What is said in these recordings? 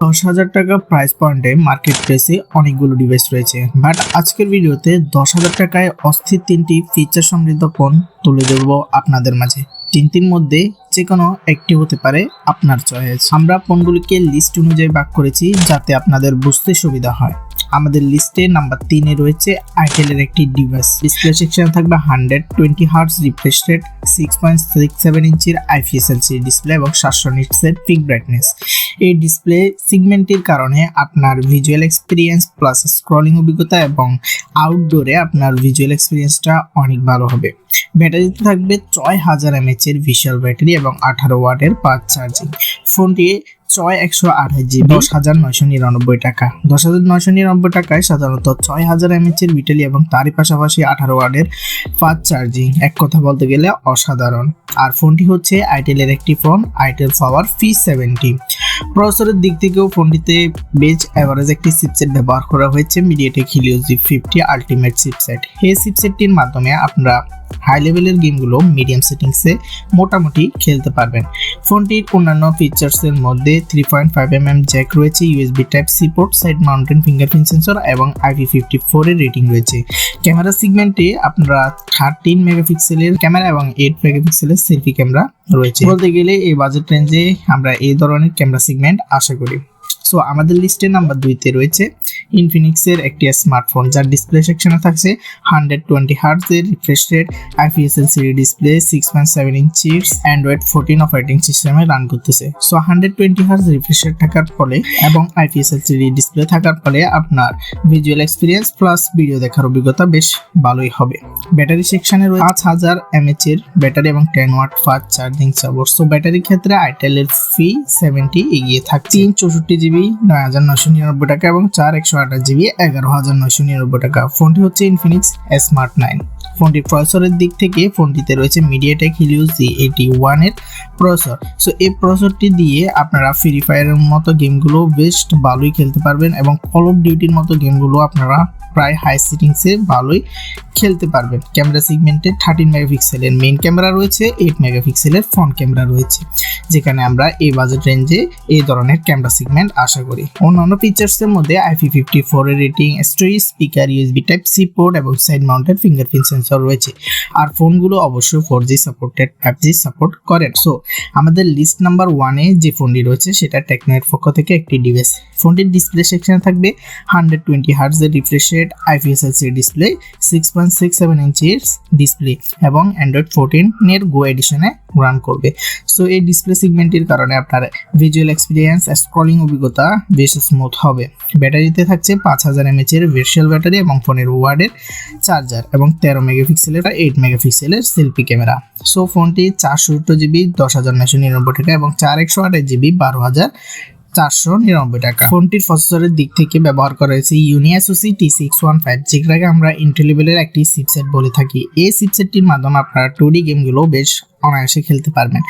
দশ হাজার টাকা প্রাইস পয়েন্টে মার্কেট প্লেসে অনেকগুলো ডিভাইস রয়েছে। বাট আজকের ভিডিওতে দশ হাজার টাকায় অস্থির তিনটি ফিচার সমৃদ্ধ ফোন তুলে ধরবো আপনাদের মাঝে। তিনটির মধ্যে যে কোনো একটি হতে পারে আপনার চয়েস আমরা ফোনগুলিকে লিস্ট অনুযায়ী ভাগ করেছি যাতে আপনাদের বুঝতে সুবিধা হয়। আমাদের লিস্টে নাম্বার তিনে রয়েছে আইটেলের একটি ডিভাইস ডিসপ্লে সেকশন থাকবে hundred twenty hertz refresh rate six point six seven ইঞ্চির আইপিএসএলসি ডিসপ্লে এবং সাতশো নিটসের পিক ব্রাইটনেস এই ডিসপ্লে সিগমেন্টের কারণে আপনার ভিজুয়াল এক্সপিরিয়েন্স প্লাস স্ক্রলিং অভিজ্ঞতা এবং আউটডোরে আপনার ভিজুয়াল এক্সপিরিয়েন্সটা অনেক ভালো হবে। ব্যাটারিতে থাকবে ছয় হাজার এমএচ এর ভিশাল ব্যাটারি এবং আঠারো ওয়াটের পাঁচ চার্জিং ফোনটি ছয় একশো আঠাশ জিবি দশ হাজার নয়শো নিরানব্বই টাকা। দশ হাজার নয়শো নিরানব্বই টাকায় সাধারণত ছয় হাজার এমএচ এর ব্যাটারি এবং তারই পাশাপাশি আঠারো ওয়াটের ফাস্ট চার্জিং। এক কথা বলতে গেলে অসাধারণ। আর ফোনটি হচ্ছে আইটেলের একটি ফোন আইটেল পাওয়ার ফি সেভেন্টি। প্রসেসরের দিক থেকেও ফোনটিতে বেজ অ্যাভারেজ একটি চিপসেট ব্যবহার করা হয়েছে। MediaTek Helio G fifty ultimate chipset এই চিপসেটটির মাধ্যমে আপনারা হাই লেভেলের গেমগুলো মিডিয়াম সেটিংসে মোটামুটি খেলতে পারবেন। ফোনটির অন্যান্য ফিচার্সের মধ্যে three point five M M jack রয়েছে USB type C port side mountain fingerprint sensor এবং আইপি ফিফটি ফোরের রেটিং রয়েছে। ক্যামেরা সিগমেন্টে আপনারা থার্টিন মেগাপিক্সেলের ক্যামেরা এবং এইট মেগাপিক্সেলের সেলফি ক্যামেরা রয়েছে। বলতে গেলে এই বাজেট রেঞ্জে আমরা এই ধরনের ক্যামেরা সিগমেন্ট আশা করি। সো আমাদের লিস্টে নাম্বার দুইতে রয়েছে ইনফিনিক্সের একটি স্মার্টফোন যার ডিসপ্লে সেকশনে থাকছে hundred twenty হার্টসের refresh rate IPSL CD display six point seven ইঞ্চির অ্যান্ড্রয়েড ফোরটিন অপারেটিং সিস্টেমে রান করতেছে। So hundred twenty hertz refresh rate থাকার ফলে এবং আইপিএসএল সিডি ডিসপ্লে থাকার ফলে আপনার ভিজুয়াল এক্সপিরিয়েন্স প্লাস ভিডিও দেখার অভিজ্ঞতা বেশ ভালোই হবে। ব্যাটারি সেকশনে রয়েছে পাঁচ হাজার এমএচ এর ব্যাটারি এবং ten watt fast charging support so ব্যাটারির ক্ষেত্রে আইটেলের ফি সেভেন্টি এগিয়ে থাকছে। চৌষট্টি জিবি নয় হাজার নয়শো নিরানব্বই টাকা এবং চার একশো আঠাশ জিবি, এগারো হাজার নয়শো নিরানব্বই টাকা। ফোনটি হচ্ছে ইনফিনিক্স স্মার্ট নাইন ফোনটির প্রসেসরের দিক থেকে ফোনটিতে রয়েছে মিডিয়াটেক হিলিউস জি এইটি ওয়ানের প্রসেসর সো এই প্রসেসরটি দিয়ে আপনারা ফ্রি ফায়ারের মতো গেমগুলো বেশ ভালোই খেলতে পারবেন এবং কল অফ ডিউটির মতো গেমগুলো আপনারা প্রায় হাই সিটিংসে ভালোই খেলতে পারবেন। ক্যামেরা সিগমেন্টে থার্টিন মেগাপিক্সেলের মেইন ক্যামেরা রয়েছে এইট মেগাপিক্সেলের ফ্রন্ট ক্যামেরা রয়েছে, যেখানে আমরা এই বাজেট রেঞ্জে এই ধরনের ক্যামেরা সিগমেন্ট আশা করি। অন্যান্য ফিচার্সের মধ্যে আইপি ফিফটি ফোরের rating storage speaker USB type C port এবং সাইড মাউন্টেড ফিঙ্গারপ্রিন্ট সেন্সর রয়েছে। আর ফোনগুলো অবশ্যই four G supported five G support করেন। সো আমাদের লিস্ট নাম্বার ওয়ানে যে ফোনটি রয়েছে, সেটা টেকনোয়ের পক্ষ থেকে একটি ডিভাইস ফোনটির ডিসপ্লে সেকশনে থাকবে hundred twenty হার্টসের refresh rate IPS LCD display six point six seven ইঞ্চির ডিসপ্লে এবং অ্যান্ড্রয়েড ফোরটিনের গো এডিশনে রান করবে। সো এই ডিসপ্লে সিগমেন্টের কারণে আপনার ভিজুয়াল এক্সপিরিয়েন্স স্ক্রলিং অভিজ্ঞতা বেশ স্মুথ হবে। ব্যাটারিতে থাকছে পাঁচ হাজার এমএচ এর ভার্চুয়াল ব্যাটারি এবং ফোনের ওয়ার্ডের চার্জার এবং তেরো মেগাপিক্সেলের এইট মেগাপিক্সেলের সেলফি ক্যামেরা সো ফোনটি চারশো জিবি দশ হাজার নয়শো নিরানব্বই টাকা এবং চার একশো আঠাশ জিবি বারো হাজার চারশো নিরানব্বই টাকা। ফোনটির প্রসেসরের দিক থেকে ব্যবহার করা হয়েছে Unisoc T six one five যেটাকে আমরা ইন্টেলিবেলের একটি চিপসেট বলে থাকি। এই চিপসেটটির মাধ্যমে আপনারা টু ডি গেমগুলো বেশ অনায়াসে খেলতে পারবেন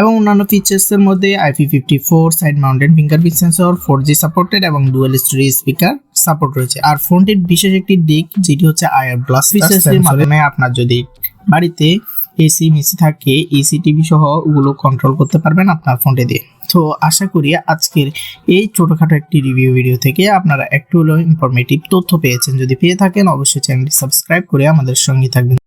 এবং অন্যান্য ফিচার্সের মধ্যে IP fifty four side mountain fingerprint sensor four G supported এবং ডুয়েল স্টোরি স্পিকার সাপোর্ট রয়েছে। আর ফোনটির বিশেষ একটি দিক যেটি হচ্ছে আয়ার ব্লাস ফিচার্সের মাধ্যমে আপনার যদি বাড়িতে এসি মেসি থাকে এসি টিভি সহ ওগুলো কন্ট্রোল করতে পারবেন আপনার ফোনটা দিয়ে। তো আশা করি আজকের এই ছোটখাটো একটি রিভিউ ভিডিও থেকে আপনারা একটু হলেও ইনফরমেটিভ তথ্য পেয়েছেন। যদি পেয়ে থাকেন, অবশ্যই চ্যানেলটি সাবস্ক্রাইব করে আমাদের সঙ্গে থাকবেন।